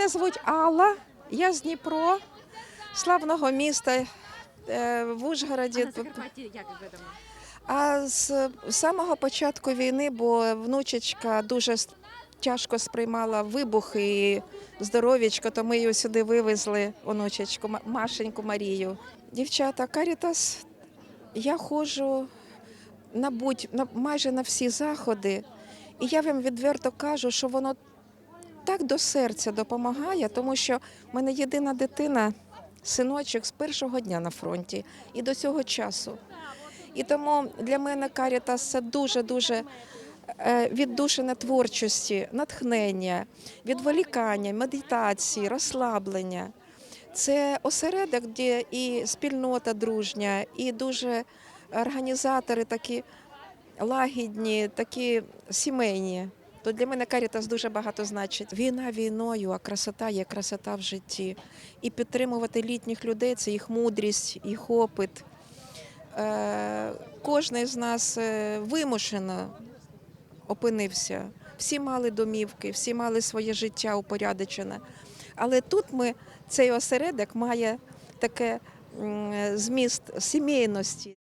Мене звуть Алла, я з Дніпро, славного міста е, в Ужгороді. А на як відомо? А з самого початку війни, бо внучечка дуже тяжко сприймала вибухи і здоров'ячко, то ми її сюди вивезли, онучечку, Машеньку Марію. Дівчата, Карітас, я ходжу на будь на майже на всі заходи, і я вам відверто кажу, що воно так до серця допомагає, тому що в мене єдина дитина, синочок з першого дня на фронті і до цього часу. І тому для мене Карітас це дуже-дуже е, віддушина творчості, натхнення, відволікання, медитації, розслаблення. Це осередок, де і спільнота дружня, і дуже організатори такі лагідні, такі сімейні. То для мене Карітас дуже багато значить. Війна війною, а красота є красота в житті. І підтримувати літніх людей це їх мудрість, їх опит. Е, Кожен з нас е, вимушено опинився. Всі мали домівки, всі мали своє життя упорядочене. Але тут ми, цей осередок має таке зміст сімейності.